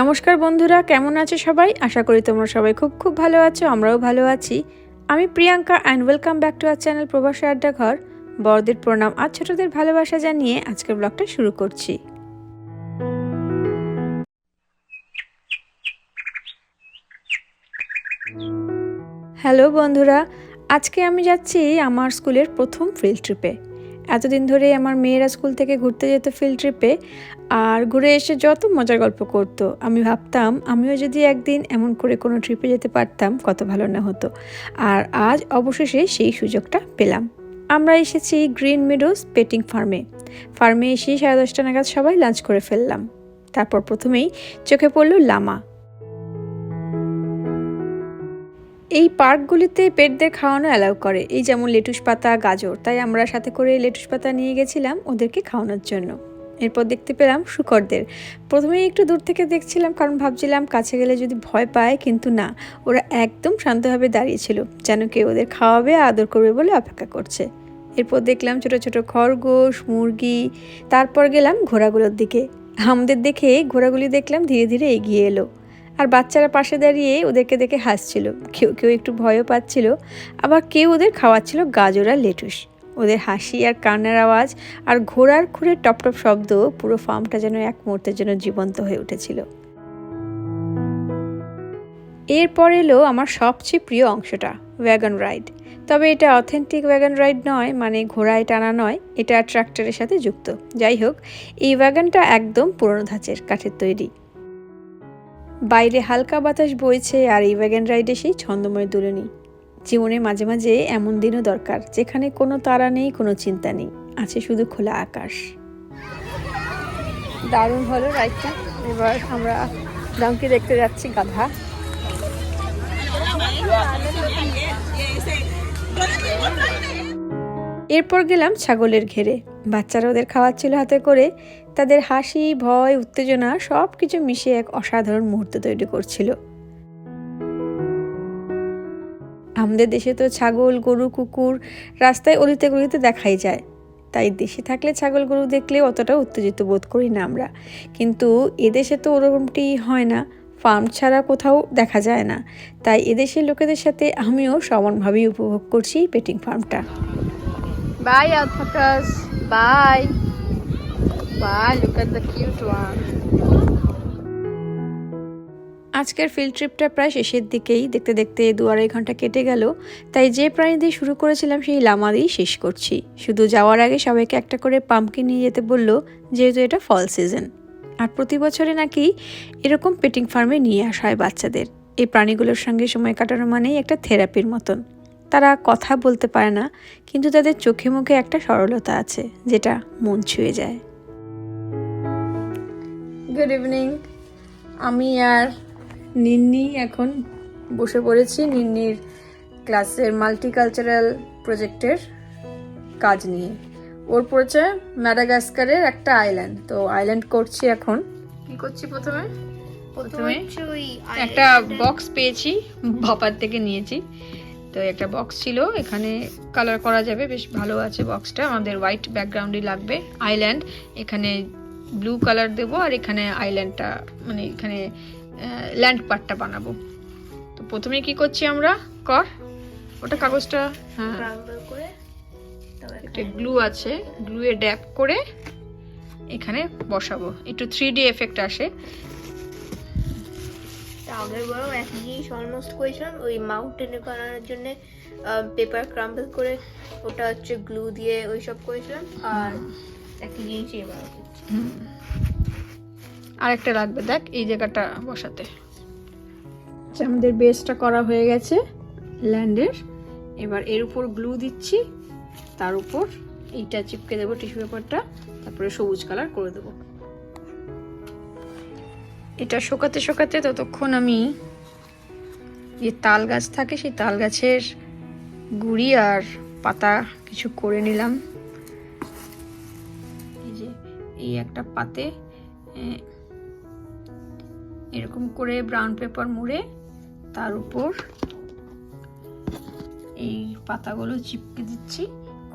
নমস্কার বন্ধুরা, কেমন আছো সবাই? আশা করি তোমরা সবাই খুব খুব ভালো আছো, আমরাও ভালো আছি। আমি Priyanka and welcome back to our channel Probashi Adda Ghor. বড়দের প্রণাম আর ছোটদের ভালোবাসা জানিয়ে আজকের ব্লগটা শুরু করছি। হ্যালো বন্ধুরা, আজকে আমি যাচ্ছি আমার স্কুলের প্রথম ফিল্ড ট্রিপে এতদিন ধরে আমার মেয়েরা স্কুল থেকে ঘুরতে যেত ফিল্ড ট্রিপে আর ঘুরে এসে যত মজার গল্প করতো। আমি ভাবতাম, আমিও যদি একদিন এমন করে কোনো ট্রিপে যেতে পারতাম, কত ভালো না হতো। আর আজ অবশেষে সেই সুযোগটা পেলাম। আমরা এসেছি গ্রিন মিডোস পেটিং ফার্মে ফার্মে এসেই সাড়ে দশটা নাগাদ সবাই লাঞ্চ করে ফেললাম। তারপর প্রথমেই চোখে পড়ল লামা এই পার্কগুলিতে পেটদের খাওয়ানো অ্যালাউ করে। এই যেমন লেটুস পাতা, গাজর। তাই আমরা সাথে করে লেটুস পাতা নিয়ে গেছিলাম ওদেরকে খাওয়ানোর জন্য। এরপর দেখতে পেলাম শুকরদের। প্রথমে একটু দূর থেকে দেখছিলাম কারণ ভাবছিলাম কাছে গেলে যদি ভয় পায়, কিন্তু না। ওরা একদম শান্তভাবে দাঁড়িয়েছিল যেন কেউ ওদের খাওয়াবে, আদর করবে বলে অপেক্ষা করছে। এরপর দেখলাম ছোট ছোট খরগোশ, মুরগি, তারপর গেলাম ঘোড়াগুলোর দিকে। আমাদের দেখে ঘোড়াগুলি দেখলাম ধীরে ধীরে এগিয়ে এলো। আর বাচ্চারা পাশে দাঁড়িয়ে ওদেরকে দেখে হাসছিল। কেউ কেউ একটু ভয়ও পাচ্ছিল, আবার কেউ ওদের খাওয়াচ্ছিল গাজর আর লেটুস। ওদের হাসি আর কান্নার আওয়াজ আর ঘোড়ার খুঁড়ে টপ টপ শব্দ পুরো ফার্মটা যেন এক মুহূর্তের জন্য জীবন্ত হয়ে উঠেছিল। এরপর এলো আমার সবচেয়ে প্রিয় অংশটা ওয়াগন রাইড তবে এটা অথেন্টিক ওয়াগন রাইড নয় মানে ঘোড়ায় টানা নয়, এটা ট্রাক্টরের সাথে যুক্ত। যাই হোক, এই ওয়াগনটা একদম পুরনো ধাঁচের কাঠের তৈরি। বাইরে হালকা বাতাস বইছে আর এই ওয়াগন রাইডে সেই ছন্দময় দুলনি। জীবনে মাঝে মাঝে এমন দিনও দরকার, যেখানে কোনো তারা নেই, কোনো চিন্তা নেই, আছে শুধু খোলা আকাশ। দারুণ হলো রাইডটা এবার আমরা ডাঙ্কি দেখতে যাচ্ছি গাধা। এরপর গেলাম ছাগলের ঘেরে। বাচ্চারা ওদের খাওয়াচ্ছিল হাতে করে। তাদের হাসি, ভয়, উত্তেজনা সব কিছু মিশে এক অসাধারণ মুহূর্ত তৈরি করছিল। আমাদের দেশে তো ছাগল, গরু, কুকুর রাস্তায় অলিতে গলিতে দেখাই যায়। তাই দেশে থাকলে ছাগল, গরু দেখলে অতটা উত্তেজিত বোধ করি না আমরা। কিন্তু এদেশে তো ওরকমটি হয় না। ফার্ম ছাড়া কোথাও দেখা যায় না। তাই এদেশের লোকেদের সাথে আমিও সমানভাবেই উপভোগ করছি পেটিং ফার্মটা। Bye alpacas. বাই আজকের ফিল্ড ট্রিপটা প্রায় শেষের দিকেই। দেখতে দেখতে দু আড়াই ঘণ্টা কেটে গেল। তাই যে প্রাণী দিয়ে শুরু করেছিলাম, সেই লামা দিয়েই শেষ করছি। শুধু যাওয়ার আগে সবাইকে একটা করে পাম্পকিন নিয়ে যেতে বলল, যেহেতু এটা ফল সিজন আর প্রতি বছরে নাকি এরকম পেটিং ফার্মে নিয়ে আসা হয় বাচ্চাদের। এই প্রাণীগুলোর সঙ্গে সময় কাটানো মানেই একটা থেরাপির মতন। তারা কথা বলতে পারে না, কিন্তু তাদের চোখে মুখে একটা সরলতা আছে, যেটা মন ছুঁয়ে যায়। গুড ইভিনিং আমি আর নিন্নি এখন বসে পড়েছি নিন্নির ক্লাসের মাল্টিকালচারাল প্রজেক্টের কাজ নিয়ে। ওর পড়েছে ম্যাডাগাস্কারের একটা আইল্যান্ড তো আইল্যান্ড করছি এখন। কি করছি প্রথমে? প্রথমে একটা বক্স পেয়েছি বাবার থেকে নিয়েছি। তো একটা বক্স ছিল এখানে কালার করা যাবে বেশ ভালো আছে বক্সটা আমাদের হোয়াইট ব্যাকগ্রাউন্ডই লাগবে। আইল্যান্ড এখানে ব্লু কালার দেবো আর এখানে আইল্যান্ডটা মানে এখানে ল্যান্ড পার্টটা বানাবো। তো প্রথমে কি করছি আমরা? কর। ওটা কাগজটা হ্যাঁ। একটা গ্লু আছে। গ্লুয়ে ড্যাপ করে এখানে বসাবো। একটু থ্রি ডি এফেক্ট আসে। আগের বরং এক জিনিস অলমোস্ট করেছিলাম। ওই মাউন্টেনে বানানোর জন্য পেপার ক্রাম্বল করে ওটা হচ্ছে গ্লু দিয়ে ওই সব করেছিলাম। আর একটা আরেকটা লাগবে, দেখ এই জায়গাটা বসাতে। আচ্ছা আমাদের বেসটা করা হয়ে গেছে, ল্যান্ডের। এবার এর উপর গ্লু দিচ্ছি, তার উপর এইটা চিপকে দেবো টিস্যু পেপারটা, তারপরে সবুজ কালার করে দেবো। এটা শোকাতে শোকাতে ততক্ষণ আমি যে তাল গাছ থাকে, সেই তাল গাছের গুড়ি আর পাতা কিছু করে নিলাম। এই একটা পাতে এরকম করে ব্রাউন পেপার মুড়ে তার উপর এই পাতাগুলো চিপকে দিচ্ছি,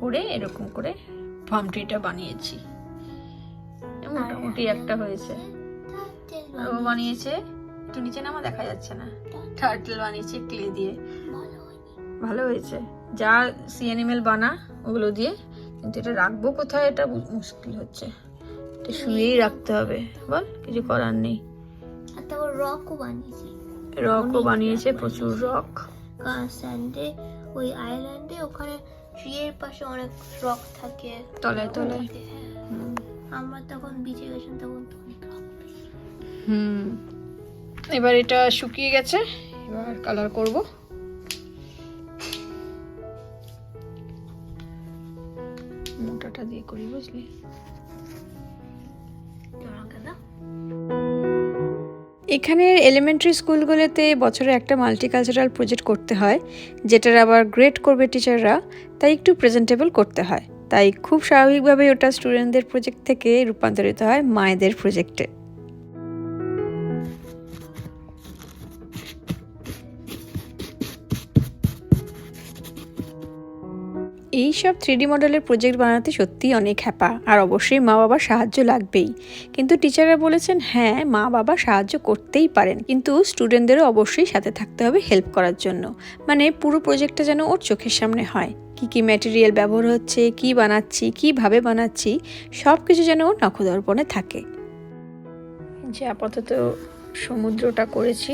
করে এরকম করে ট্রিটা বানিয়েছি। মোটামুটি একটা হয়েছে। ও বানিয়েছে, একটু নিচে নামা দেখা যাচ্ছে না। টার্টল বানিয়েছে ক্লে দিয়ে। ভালো হয়েছে। যা সি অ্যানিমেল বানা, ওগুলো দিয়ে, কিন্তু এটা রাখব কোথায় এটা মুশকিল হচ্ছে। শুয়েই রাখতে হবে। বল কিছু করার নেই। রকও বানিয়েছি। রকও বানিয়েছে প্রচুর রক। স্যান্ডে ওই আইল্যান্ডে ওখানে ট্রিয়ের পাশে অনেক রক থাকে। তলায় তলায়। হ্যাঁ। আমরা তখন বিচে গেছিলাম তখন অনেক হুম। এবার এটা শুকিয়ে গেছে এবার কালার করব। মোটাটা দিয়ে করি বুঝলি? এখানের এলিমেন্টারি স্কুলগুলোতে বছরে একটা মাল্টিকালচারাল প্রজেক্ট করতে হয়, যেটার আবার গ্রেড করবে টিচাররা তাই একটু প্রেজেন্টেবল করতে হয়। তাই খুব স্বাভাবিকভাবে ওটা স্টুডেন্টদের প্রজেক্ট থেকে রূপান্তরিত হয় মায়েদের প্রজেক্টে এই সব থ্রিডি মডেলের প্রজেক্ট বানাতে সত্যিই অনেক হ্যাপা। আর অবশ্যই মা বাবার সাহায্য লাগবেই। কিন্তু টিচাররা বলেছেন হ্যাঁ মা বাবা সাহায্য করতেই পারেন। কিন্তু স্টুডেন্টদেরও অবশ্যই সাথে থাকতে হবে হেল্প করার জন্য। মানে পুরো প্রজেক্টটা যেন ওর চোখের সামনে হয়। কি কি ম্যাটেরিয়াল ব্যবহার হচ্ছে, কি বানাচ্ছি, কীভাবে বানাচ্ছি সব কিছু যেন ওর নখদর্পণে থাকে। যে আপাতত সমুদ্রটা করেছি,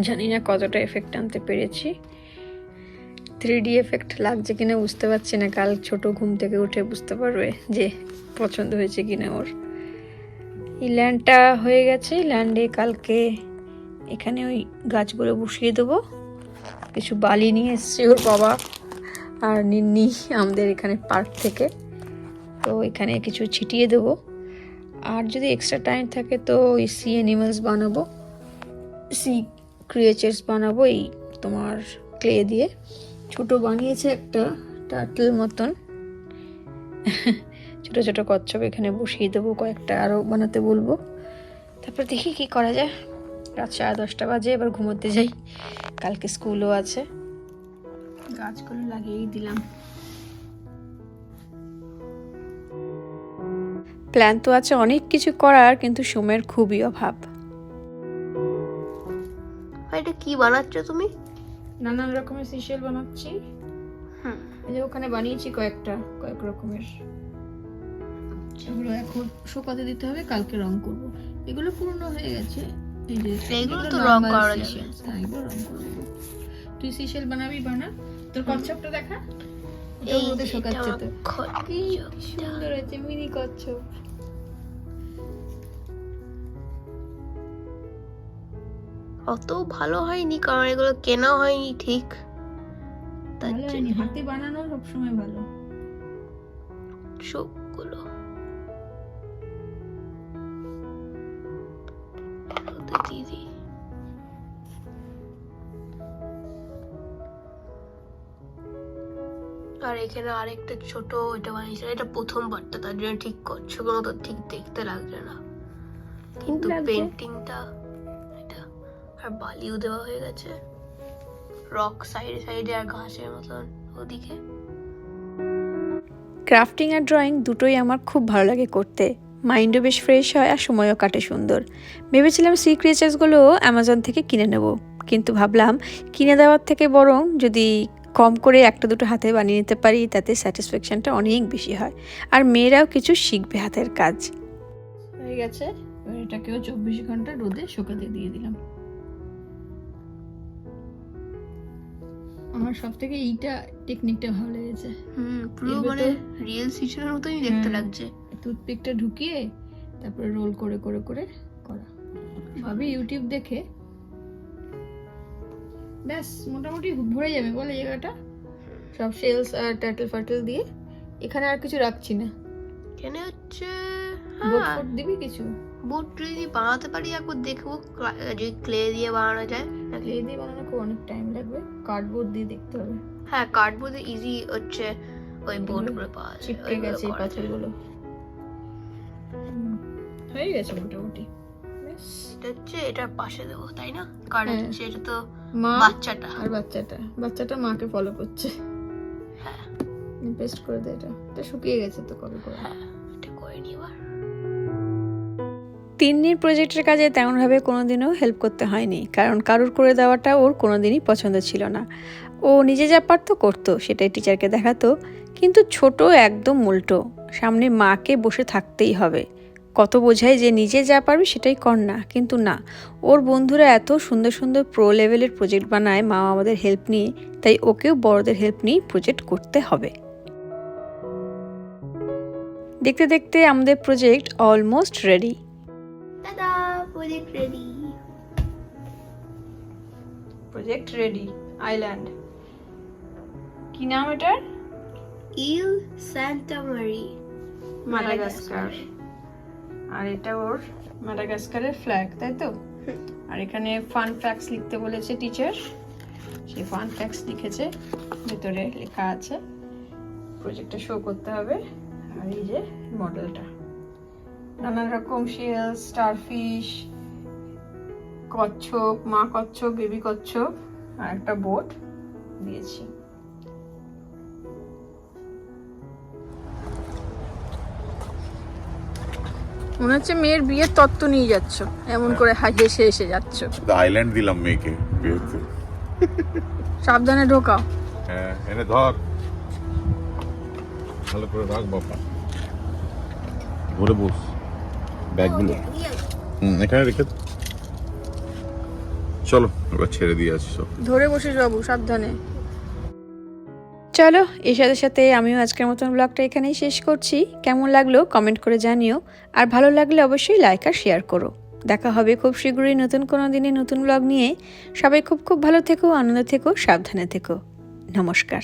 জানি না কতটা এফেক্ট আনতে পেরেছি। থ্রি ডি এফেক্ট লাগছে কিনা বুঝতে পারছি না। কাল ছোট ঘুম থেকে উঠে বুঝতে পারবে যে পছন্দ হয়েছে কিনা ওর। এই ল্যান্ডটা হয়ে গেছে। ল্যান্ডে কালকে এখানে ওই গাছগুলো বসিয়ে দেবো। কিছু বালি নিয়ে এসছে ওর বাবা আর নিন্নি আমাদের এখানে পার্ক থেকে। তো এখানে কিছু ছিটিয়ে দেবো। আর যদি এক্সট্রা টাইম থাকে তো ওই সি অ্যানিমালস বানাবো। সি ক্রিয়েচার্স বানাবো এই তোমার ক্লে দিয়ে। ছোট বানিয়েছে একটা টার্টল মতন। ছোট ছোট কচ্ছপ এখানে বসিয়ে দেবো কয়েকটা আরও বানাতে বলব। তারপর দেখি কি করা যায়। রাত সাড়ে দশটা বাজে, এবার ঘুমোতে যাই। কালকে স্কুলও আছে। গাছগুলো লাগিয়েই দিলাম। প্ল্যান তো আছে অনেক কিছু করার, কিন্তু সময়ের খুবই অভাব। এটা কি বানাচ্ছ তুমি? নানান রকমের সিশেল বানাচ্ছি। এই যে ওখানে বানিয়েছি কয়েকটা কয়েক রকমের। এগুলো এখন শুকাতে দিতে হবে কালকে রং করব। এগুলো পুরনো হয়ে গেছে। এই যে এগুলো তো রং করা। ছিল। হ্যাঁ, এগুলো রং করব তুই সিশেল বানাবি বানা। তোর কচ্ছপটা দেখা? এই রোদে শুকাচ্ছে তো। কি সুন্দর হয়েছে মিনি কচ্ছপ। অত ভালো হয়নি কারণ এগুলো কেনা হয়নি ঠিক। তার হয়নি হাতে বানানো সবসময় ভালো। চোখগুলো। দিদি আর এখানে আরেকটা ছোট এটা বানিয়েছিল এটা প্রথম পার্টটা তার জন্য ঠিক করছ কোনো তো ঠিক দেখতে লাগছে না। কিন্তু পেন্টিংটা আর বালিও দেওয়া হয়ে গেছে। রক সাইডে সাইডে আর ঘাসের মতন ওদিকে। ক্রাফটিং আর ড্রয়িং দুটোই আমার খুব ভালো লাগে করতে। মাইন্ডও বেশ ফ্রেশ হয় আর সময়ও কাটে সুন্দর। ভেবেছিলাম সি ক্রিয়েচার্সগুলো অ্যামাজন থেকে কিনে নেব। কিন্তু ভাবলাম কিনে দেওয়ার থেকে বরং যদি কম করে একটা দুটো হাতে বানিয়ে নিতে পারি তাতে স্যাটিসফ্যাকশনটা অনেক বেশি হয়। আর মেয়েরাও কিছু শিখবে হাতের কাজ। হয়ে গেছে। এটাকেও চব্বিশ ঘণ্টা রোদে শুকাতে দিয়ে দিলাম। আমার সব থেকে এইটা টেকনিকটা ভালো লেগেছে। হুম পুরো মানে রিয়েল সিচুয়েশনের মতোই দেখতে হ্যাঁ। লাগছে। টুথপিকটা ঢুকিয়ে তারপরে রোল করে করে করে করা। সবই ইউটিউব দেখে। ব্যাস মোটামুটি ভরে যাবে বলে জায়গাটা সব সেলস আর টার্টেল ফার্টেল দিয়ে এখানে আর কিছু রাখছি না। এখানে হচ্ছে হ্যাঁ। দিবি কিছু? বুট যদি বানাতে পারি একবার দেখব যদি ক্লে দিয়ে বানানো যায়। ক্লে দিয়ে বানানো খুব অনেক টাইম লাগবে। কার্ডবোর্ড দিয়ে দেখতে হবে। হ্যাঁ কার্ডবোর্ডে ইজি হচ্ছে ওই বোর্ডগুলো গুলো পাওয়া যায় চিপকে গেছে এই পাথরগুলো। হয়ে গেছে মোটামুটি। হচ্ছে এটার পাশে দেবো তাই না? কারণ হ্যাঁ। হচ্ছে এটা তো বাচ্চাটা। আর বাচ্চাটা। বাচ্চাটা মাকে ফলো করছে। হ্যাঁ। পেস্ট করে দে এটা। এটা শুকিয়ে গেছে তো কবে করে হ্যাঁ এটা করে নি এবার তিন্নির প্রজেক্টের কাজে তেমনভাবে কোনোদিনও হেল্প করতে হয়নি। কারণ কারুর করে দেওয়াটা ওর কোনোদিনই পছন্দ ছিল না। ও নিজে যা পারতো করতো, সেটাই টিচারকে দেখাতো। কিন্তু ছোট একদম উল্টো। সামনে মাকে বসে থাকতেই হবে। কত বোঝায় যে নিজে যা পারবি সেটাই কর না। কিন্তু না, ওর বন্ধুরা এত সুন্দর সুন্দর প্রো লেভেলের প্রজেক্ট বানায়, মা আমাদের হেল্প নিয়ে, তাই ওকেও বড়দের হেল্প নিয়ে প্রজেক্ট করতে হবে। দেখতে দেখতে আমাদের project almost ready project ready project ready island কি নাম এটার? ইল সান্টা মারি মাদাগাস্কার আর এটা ওর মাদাগাস্কারের ফ্ল্যাগ তাই তো? আর এখানে ফান ফ্যাক্স লিখতে বলেছে টিচার সেই ফান ফ্যাক্স লিখেছে ভিতরে লেখা আছে। প্রজেক্টটা শো করতে হবে। আর এই যে মডেলটা নানান রকম শেল স্টারফিশ কচ্ছপ মা কচ্ছপ বেবি কচ্ছপ আর একটা বোট দিয়েছি। মনে হচ্ছে মেয়ের বিয়ের তত্ত্ব নিয়ে যাচ্ছ। এমন করে হেসে এসে যাচ্ছ। আইল্যান্ড দিলাম মেয়েকে বিয়েতে। সাবধানে ঢোকাও। হ্যাঁ এনে ধর। ভালো করে রাখ বাবা। ধরে বস। ব্যাগগুলো হুম, এখানে রেখে। চলো, এবার ছেড়ে দিয়ে আসি সব। ধরে বসিস বাবু সাবধানে। চলো এর সাথে সাথে আমিও আজকের মতন ব্লগটা এখানেই শেষ করছি। কেমন লাগল কমেন্ট করে জানিও। আর ভালো লাগলে অবশ্যই লাইক আর শেয়ার করো। দেখা হবে খুব শীঘ্রই নতুন কোনো দিনে নতুন ব্লগ নিয়ে। সবাই খুব খুব ভালো থেকো, আনন্দ থেকো, সাবধানে থেকো। নমস্কার।